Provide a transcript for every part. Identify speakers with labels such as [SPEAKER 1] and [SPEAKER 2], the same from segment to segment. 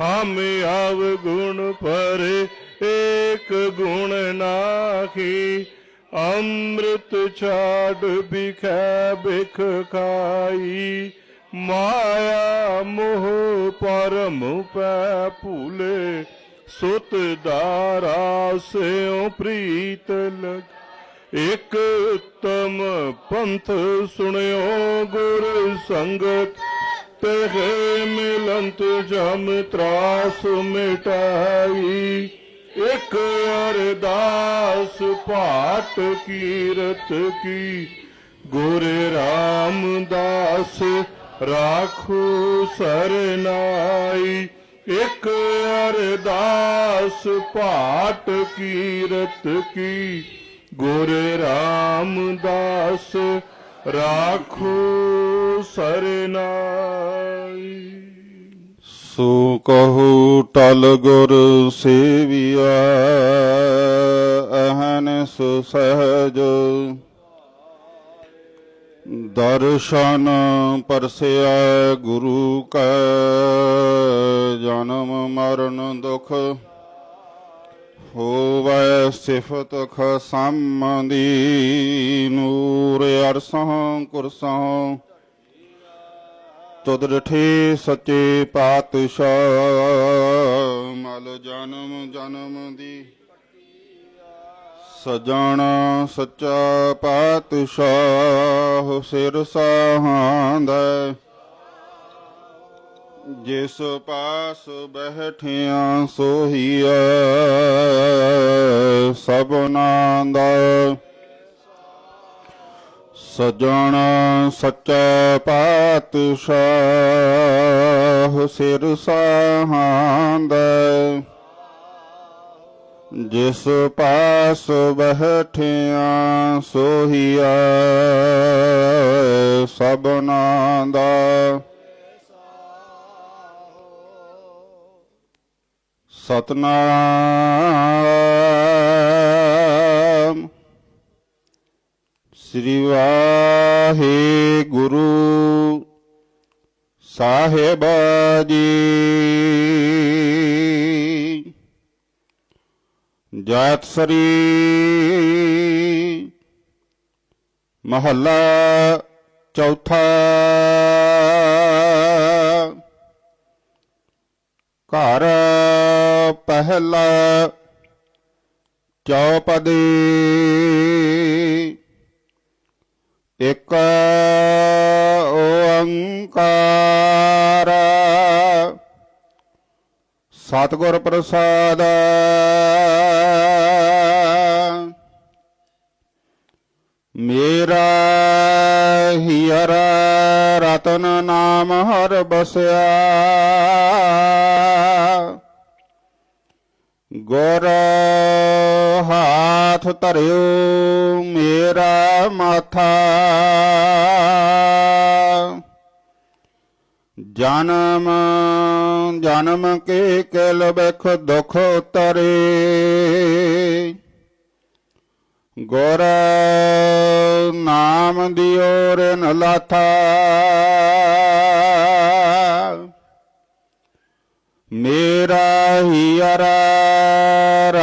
[SPEAKER 1] हम अवगुण पर एक गुण नाखी, अमृत छाड बिख बिख खाई माया मोह परम पूले सुत दारा से प्रीत लग। एक उत्तम पंथ सुनो गुर संगत ਤਹਿ ਮਿਲੰਤ ਜਮ ਤਰਾਸ ਮਿਟਾਈ। ਇਕ ਅਰਦਾਸ ਪਾਟ ਕੀਰਤ ਕੀ। ਗੁਰ ਰਾਮਦਾਸ ਰਾਖੋ ਸਰਨਾਈ। ਇਕ ਅਰਦਾਸ ਪਾਟ ਕੀਰਤ ਕੀ। ਗੁਰ ਰਾਮਦਾਸ ਰਾਖੋ ਸਰਨਾਈ।
[SPEAKER 2] ਸੋ ਕਹੂ, ਟਲ ਗੁਰ ਸੇਵਿਆ ਅਹਨਿਸ ਸਹਜ ਦਰਸ਼ਨ ਪਰਸਿਆ ਗੁਰੂ ਕੈ, ਜਨਮ ਮਰਨ ਦੁਖ। ਹੋਵੇ ਸਿਫਤ ਖਸਮਦੀ ਨੂਰ ਅਰਸੋਂ ਕੁਰਸੋਂ ਤੁਧ ਡਠੇ ਸੱਚੇ ਪਾਤਸ਼ਾਹ, ਮਲ ਜਨਮ ਜਨਮ ਦੀ। ਸਜਣ ਸੱਚਾ ਪਾਤਸ਼ਾਹ, ਸਿਰ ਸਹਾਂਦਾ ਜਿਸ ਪਾਸ ਬਹਿਠਿਆ ਸੋਹੀਆ ਸਭਨਾਂ ਦਾ ਸਜਣ ਸੱਚਾ ਪਾਤਸ਼ਾਹ ਸਿਰ ਸਹਾਂਦਾ। ਜਿਸ ਪਾਸ ਬਹਿਠਿਆ ਸੋਹੀਆ ਸਭਨਾਂ ਦਾ ਸਤਨਾਮ। ਸ੍ਰੀ ਵਾਹਿਗੁਰੂ ਸਾਹਿਬ ਜੀ। ਜੈਤ ਸਰੀ ਮਹੱਲਾ ਚੌਥਾ। ਘਰ ਪਹਿਲਾ ਚੌਪਦੀ ਇਕ ਓੰਕਾਰ ਸਤਿਗੁਰ ਪ੍ਰਸਾਦ ਮੇਰਾ ਹੀਰ ਰਤਨ ਨਾਮ ਹਰ ਬਸਿਆ ਗੁਰ ਹਾਥ ਧਰਿਓ, ਮੇਰਾ ਮਾਥਾ। ਜਨਮ ਜਨਮ ਕੇ ਕਿਲ ਬਿਖ ਦੁਖ ਉਤਰੇ ਗੁਰ ਨਾਮ ਦਿਓ ਰਿਨ ਲਾਥਾ। ਮੇਰਾ ਹੀਰ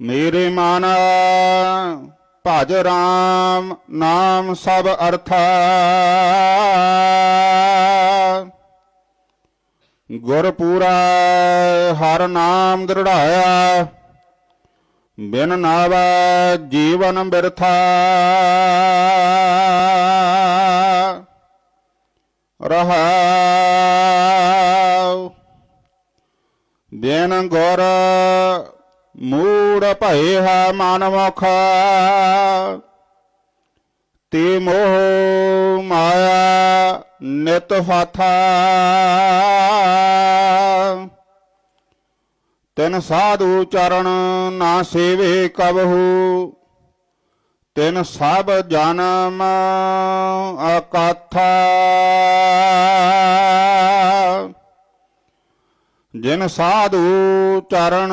[SPEAKER 2] ਮੇਰੇ ਮਨ ਭਜ ਰਾਮ ਨਾਮ ਸਭ ਅਰਥਾ। ਗੁਰ ਪੂਰਾ ਹਰ ਨਾਮ ਦ੍ਰਿੜਾਇਆ। ਬਿਨ ਨਾਵਾ ਜੀਵਨ ਬਿਰਥਾ। ਰਹਾਉ। ਬਿਨ ਗੁਰ ਮੂੜ ਭਏ ਹੈ ਮਨ ਮੁਖ ਤੇ ਮੋਹ ਮਾਇਆ ਨਿਤ ਫਾਥਾ। ਤਿਨ ਸਾਧੂ ਚਰਨ ਨਾ ਸੇਵੇ ਕਬਹੂ। ਤਿਨ ਸਭ ਜਨਮ ਅਕਥਾ। ਜਿਨ ਸਾਧੂ ਚਰਨ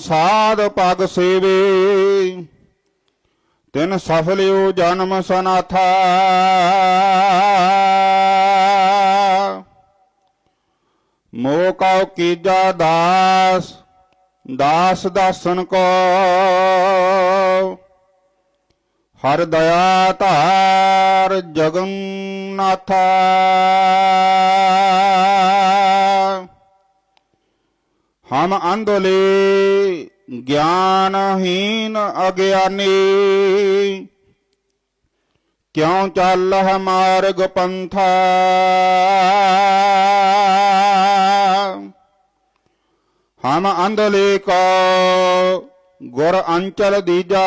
[SPEAKER 2] ਸਾਧ ਪਗ ਸੇਵੇ, ਤਿਨ ਸਫਲਿਓ ਜਨਮ ਸਨਾਥਾ। ਮੋਹ ਕਉ ਕੀਜਾ ਦਾਸ ਦਾਸ ਦਾਸਨ ਕੋ। ਹਰ ਦਇਆ ਧਾਰ ਜਗਨਨਾਥਾ। ਹਮ ਅੰਧਲੇ ਗਿਆਨਹੀਨ ਅਗਿਆਨੀ। ਕਿਉ ਚੱਲ ਮਾਰਗ ਪੰਥਾ? ਹਮ ਅੰਧਲੇ ਕੋ ਗੁਰ ਅੰਚਲ ਦੀਜਾ।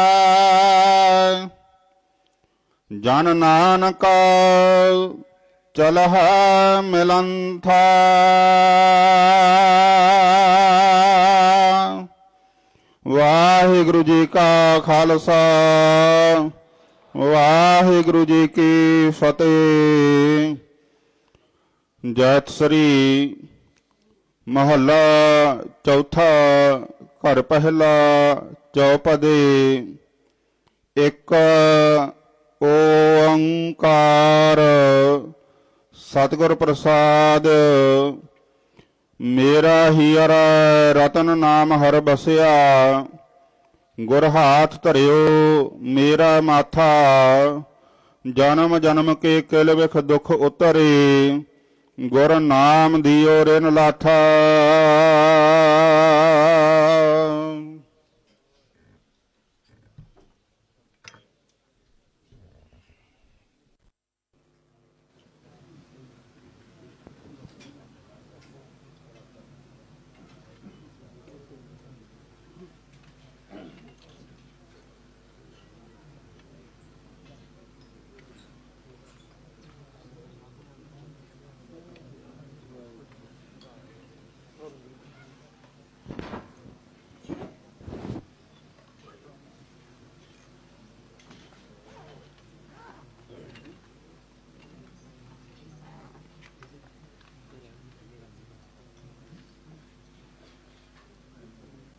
[SPEAKER 2] ਜਨ ਨਾਨਕ ਚਲਹ ਮਿਲੰਥਾ। ਵਾਹਿਗੁਰੂ ਜੀ ਕਾ ਖਾਲਸਾ, ਵਾਹਿਗੁਰੂ ਜੀ ਕੀ ਫਤਿਹ। ਜੈਤ ਸ੍ਰੀ ਮਹੱਲਾ ਚੌਥਾ ਘਰ ਪਹਿਲਾ ਚੌਪਦੇ ਇੱਕ ਓੰਕਾਰ। ਸਤਿਗੁਰ ਪ੍ਰਸਾਦ, ਮੇਰਾ ਹੀਰ ਰਤਨ ਨਾਮ ਹਰ ਬਸਿਆ। ਗੁਰ ਹਾਥ ਧਰਿਓ, ਮੇਰਾ ਮਾਥਾ। ਜਨਮ ਜਨਮ ਕੇ ਕਿਲ ਵਿਖ ਦੁਖ ਉਤਰੇ। ਗੁਰ ਨਾਮ ਦਿਓ ਰਿਨ ਲਾਥਾ